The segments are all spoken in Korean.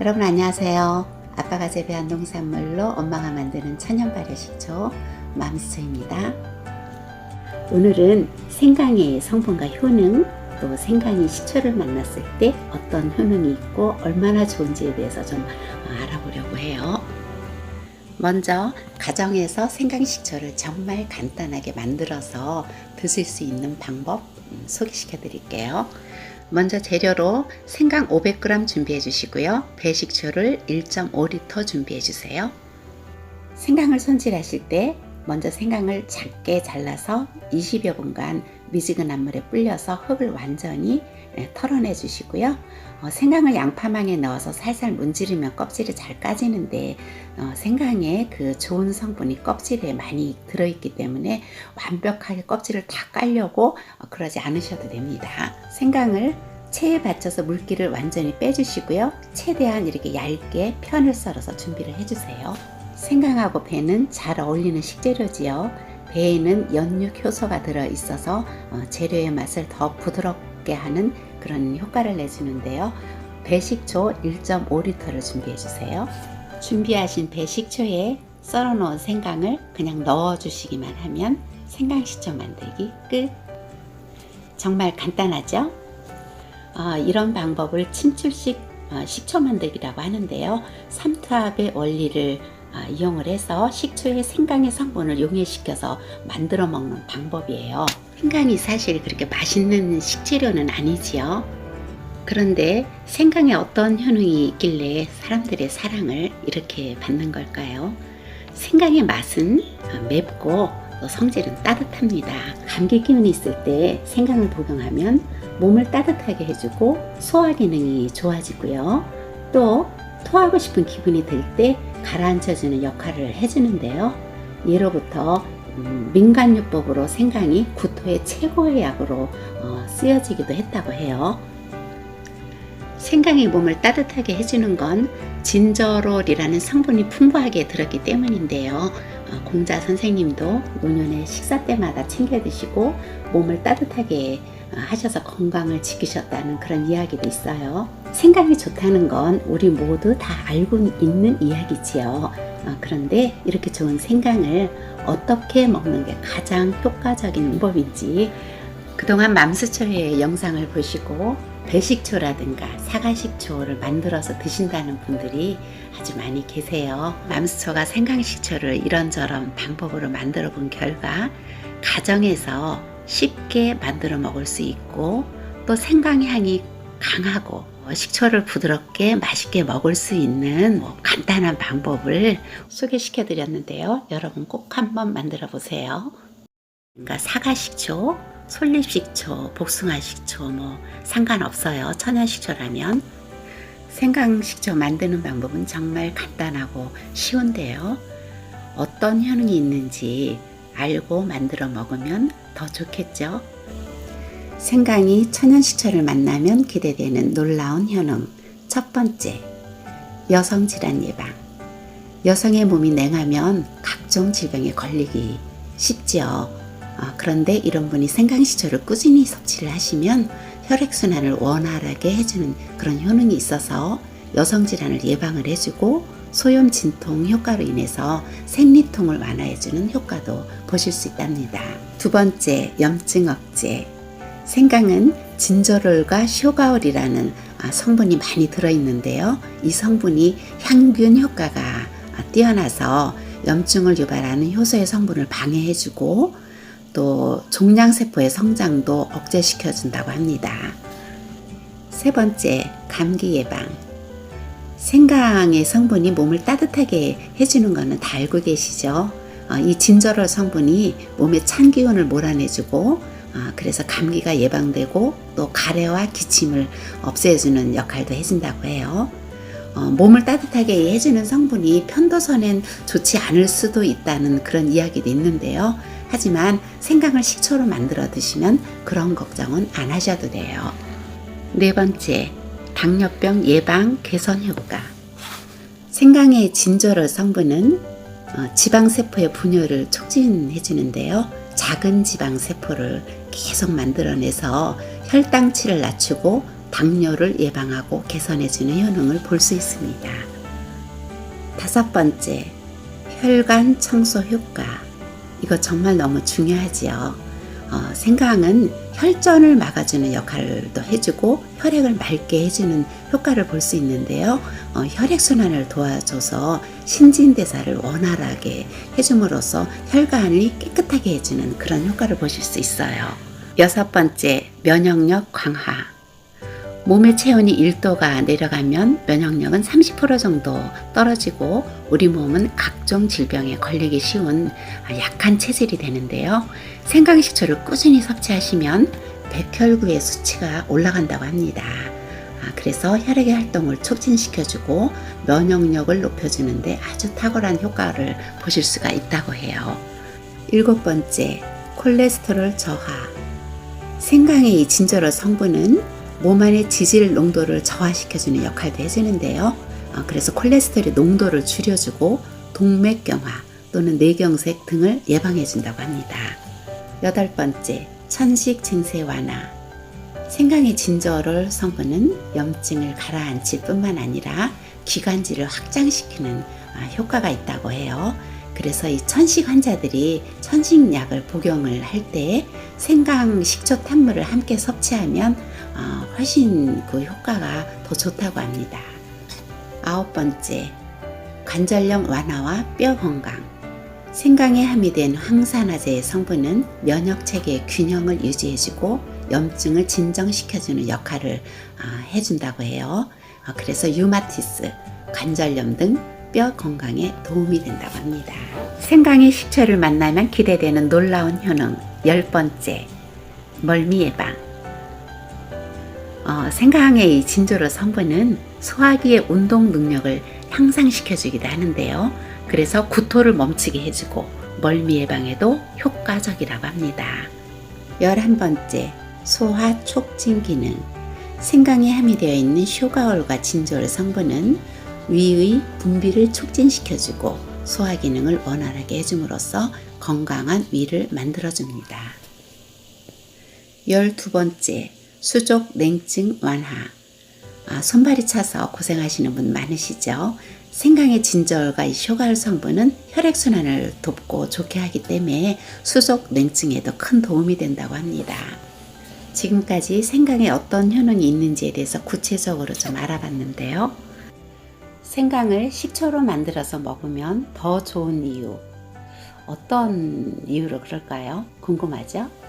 여러분 안녕하세요. 아빠가 재배한 농산물로 엄마가 만드는 천연 발효 식초 맘스초입니다. 오늘은 생강의 성분과 효능 또 생강이 식초를 만났을 때 어떤 효능이 있고 얼마나 좋은지에 대해서 좀 알아보려고 해요. 먼저 가정에서 생강 식초를 정말 간단하게 만들어서 드실 수 있는 방법 음, 소개시켜 드릴게요. 먼저 재료로 생강 500g 준비해 주시고요. 배식초를 1.5L 준비해 주세요. 생강을 손질하실 때 먼저 생강을 작게 잘라서 20여 분간 미지근한 물에 불려서 흙을 완전히 예, 털어내 주시고요. 어, 생강을 양파망에 넣어서 살살 문지르면 껍질이 잘 까지는데 어, 생강에 그 좋은 성분이 껍질에 많이 들어있기 때문에 완벽하게 껍질을 다 깔려고 어, 그러지 않으셔도 됩니다. 생강을 체에 받쳐서 물기를 완전히 빼주시고요. 최대한 이렇게 얇게 편을 썰어서 준비를 해주세요. 생강하고 배는 잘 어울리는 식재료지요. 배에는 연육 효소가 들어 있어서 어, 재료의 맛을 더 부드럽게 하는 그런 효과를 내주는데요. 배식초 1.5L를 준비해 주세요. 준비하신 배식초에 썰어 놓은 생강을 그냥 넣어 주시기만 하면 생강식초 만들기 끝. 정말 간단하죠? 어, 이런 방법을 침출식 어, 식초 만들기라고 하는데요. 삼투압의 원리를 아, 이용을 해서 식초의 생강의 성분을 용해시켜서 만들어 먹는 방법이에요. 생강이 사실 그렇게 맛있는 식재료는 아니지요. 그런데 생강에 어떤 효능이 있길래 사람들의 사랑을 이렇게 받는 걸까요? 생강의 맛은 맵고 또 성질은 따뜻합니다. 감기 기운이 있을 때 생강을 복용하면 몸을 따뜻하게 해주고 소화 기능이 좋아지고요. 또 토하고 싶은 기분이 들 때 가라앉혀주는 역할을 해주는데요. 예로부터 음, 민간요법으로 생강이 구토의 최고의 약으로 어, 쓰여지기도 했다고 해요. 생강이 몸을 따뜻하게 해주는 건 진저롤이라는 성분이 풍부하게 들었기 때문인데요. 어, 공자 선생님도 노년의 식사 때마다 챙겨 드시고 몸을 따뜻하게 어, 하셔서 건강을 지키셨다는 그런 이야기도 있어요. 생강이 좋다는 건 우리 모두 다 알고 있는 이야기지요. 어, 그런데 이렇게 좋은 생강을 어떻게 먹는 게 가장 효과적인 방법인지 그동안 맘스초의 영상을 보시고 배식초라든가 사과식초를 만들어서 드신다는 분들이 아주 많이 계세요. 맘스초가 생강식초를 이런저런 방법으로 만들어 본 결과 가정에서 쉽게 만들어 먹을 수 있고 또 생강 향이 강하고 식초를 부드럽게 맛있게 먹을 수 있는 뭐 간단한 방법을 소개시켜 드렸는데요. 여러분 꼭 한번 만들어 보세요. 그러니까 사과식초, 솔잎식초, 복숭아식초 뭐 상관없어요. 천연식초라면 생강식초 만드는 방법은 정말 간단하고 쉬운데요. 어떤 효능이 있는지 알고 만들어 먹으면 더 좋겠죠. 생강이 천연식초를 만나면 기대되는 놀라운 효능. 첫 번째, 여성 질환 예방. 여성의 몸이 냉하면 각종 질병에 걸리기 쉽지요. 어, 그런데 이런 분이 생강식초를 꾸준히 섭취를 하시면 혈액순환을 원활하게 해주는 그런 효능이 있어서 여성 질환을 예방을 해주고 소염 진통 효과로 인해서 생리통을 완화해주는 효과도 보실 수 있답니다. 두 번째, 염증 억제. 생강은 진저롤과 쇼가올이라는 아, 성분이 많이 들어있는데요. 이 성분이 향균 효과가 뛰어나서 염증을 유발하는 효소의 성분을 방해해주고 또 종양세포의 성장도 억제시켜준다고 합니다. 세 번째, 감기 예방. 생강의 성분이 몸을 따뜻하게 해주는 것은 다 알고 계시죠? 어, 이 진저롤 성분이 몸에 찬 기운을 몰아내주고 어, 그래서 감기가 예방되고 또 가래와 기침을 없애주는 역할도 해준다고 해요. 어, 몸을 따뜻하게 해주는 성분이 편도선엔 좋지 않을 수도 있다는 그런 이야기도 있는데요. 하지만 생강을 식초로 만들어 드시면 그런 걱정은 안 하셔도 돼요. 네 번째, 당뇨병 예방 개선 효과. 생강의 진저롤 성분은 어, 지방세포의 분열을 촉진해 주는데요. 작은 지방세포를 계속 만들어내서 혈당치를 낮추고 당뇨를 예방하고 개선해주는 효능을 볼 수 있습니다. 다섯 번째, 혈관 청소 효과. 이거 정말 너무 중요하지요. 어, 생강은 혈전을 막아주는 역할도 해주고 혈액을 맑게 해주는 효과를 볼 수 있는데요. 어, 혈액순환을 도와줘서 신진대사를 원활하게 해줌으로써 혈관을 깨끗하게 해주는 그런 효과를 보실 수 있어요. 여섯 번째, 면역력 강화. 몸의 체온이 1도가 내려가면 면역력은 30% 정도 떨어지고 우리 몸은 각종 질병에 걸리기 쉬운 약한 체질이 되는데요. 생강식초를 꾸준히 섭취하시면 백혈구의 수치가 올라간다고 합니다. 아, 그래서 혈액의 활동을 촉진시켜주고 면역력을 높여주는데 아주 탁월한 효과를 보실 수가 있다고 해요. 일곱 번째, 콜레스테롤 저하. 생강의 이 진저로 성분은 몸 안의 지질 농도를 저하시켜주는 역할도 해주는데요. 어, 그래서 콜레스테롤 농도를 줄여주고 동맥경화 또는 뇌경색 등을 예방해준다고 합니다. 여덟 번째, 천식 증세 완화. 생강의 진저롤 성분은 염증을 가라앉힐 뿐만 아니라 기관지를 확장시키는 아, 효과가 있다고 해요. 그래서 이 천식 환자들이 천식약을 복용을 할 때 생강 식초 탄물을 함께 섭취하면 어, 훨씬 그 효과가 더 좋다고 합니다. 아홉 번째, 관절염 완화와 뼈 건강. 생강에 함유된 황산화제의 성분은 면역 체계의 균형을 유지해주고 염증을 진정시켜주는 역할을 아, 해준다고 해요. 어, 그래서 유마티스, 관절염 등 뼈 건강에 도움이 된다고 합니다. 생강의 식초를 만나면 기대되는 놀라운 효능 열 번째 멀미 예방. 어, 생강의 이 진저로 성분은 소화기의 운동 능력을 향상시켜주기도 하는데요. 그래서 구토를 멈추게 해주고 멀미 예방에도 효과적이라고 합니다. 열한 번째 소화 촉진 기능. 생강에 함유되어 있는 쇼가올과 진저올 성분은 위의 분비를 촉진시켜주고 소화 기능을 원활하게 해줌으로써 건강한 위를 만들어줍니다. 열두 번째, 수족 냉증 완화. 아, 손발이 차서 고생하시는 분 많으시죠? 생강의 진저올과 이 쇼가올 성분은 혈액순환을 돕고 좋게 하기 때문에 수족 냉증에도 큰 도움이 된다고 합니다. 지금까지 생강에 어떤 효능이 있는지에 대해서 구체적으로 좀 알아봤는데요. 생강을 식초로 만들어서 먹으면 더 좋은 이유. 어떤 이유로 그럴까요? 궁금하죠?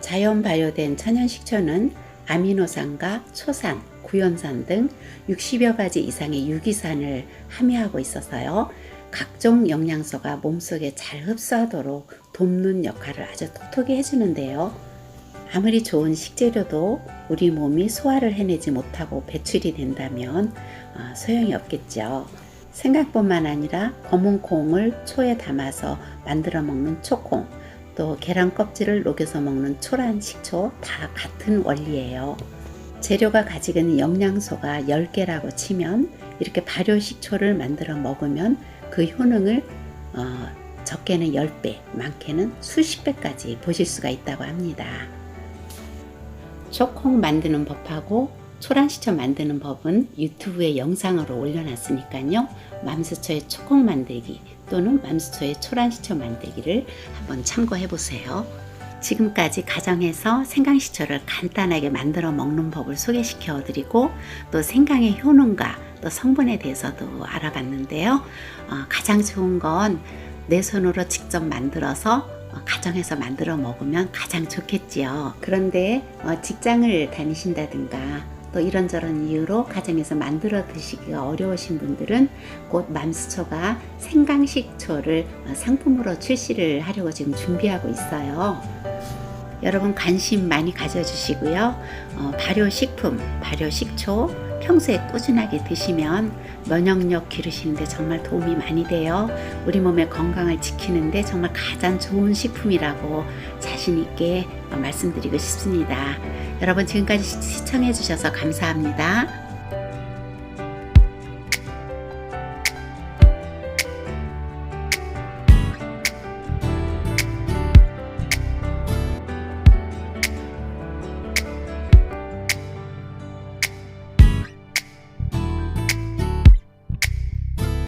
자연 발효된 천연 식초는 아미노산과 초산, 구연산 등 60여 가지 이상의 유기산을 함유하고 있어서요. 각종 영양소가 몸속에 잘 흡수하도록 돕는 역할을 아주 톡톡히 해주는데요. 아무리 좋은 식재료도 우리 몸이 소화를 해내지 못하고 배출이 된다면 어, 소용이 없겠죠. 생각뿐만 아니라 검은 콩을 초에 담아서 만들어 먹는 초콩, 또 계란 껍질을 녹여서 먹는 초란 식초 다 같은 원리예요. 재료가 가지고 있는 영양소가 10개라고 치면 이렇게 발효 식초를 만들어 먹으면 그 효능을 어, 적게는 10배, 많게는 수십 배까지 보실 수가 있다고 합니다. 초콩 만드는 법하고 초란시초 만드는 법은 유튜브에 영상으로 올려놨으니까요. 맘스초의 초콩 만들기 또는 맘스초의 초란시초 만들기를 한번 참고해 보세요. 지금까지 가정에서 생강시초를 간단하게 만들어 먹는 법을 소개시켜 드리고 또 생강의 효능과 또 성분에 대해서도 알아봤는데요. 어, 가장 좋은 건 내 손으로 직접 만들어서 어, 가정에서 만들어 먹으면 가장 좋겠지요. 그런데 어, 직장을 다니신다든가 또 이런저런 이유로 가정에서 만들어 드시기가 어려우신 분들은 곧 맘스초가 생강식초를 어, 상품으로 출시를 하려고 지금 준비하고 있어요. 여러분 관심 많이 가져주시고요. 어, 발효식품, 발효식초 평소에 꾸준하게 드시면 면역력 기르시는데 정말 도움이 많이 돼요. 우리 몸의 건강을 지키는데 정말 가장 좋은 식품이라고 자신있게 말씀드리고 싶습니다. 여러분 지금까지 시청해 주셔서 감사합니다.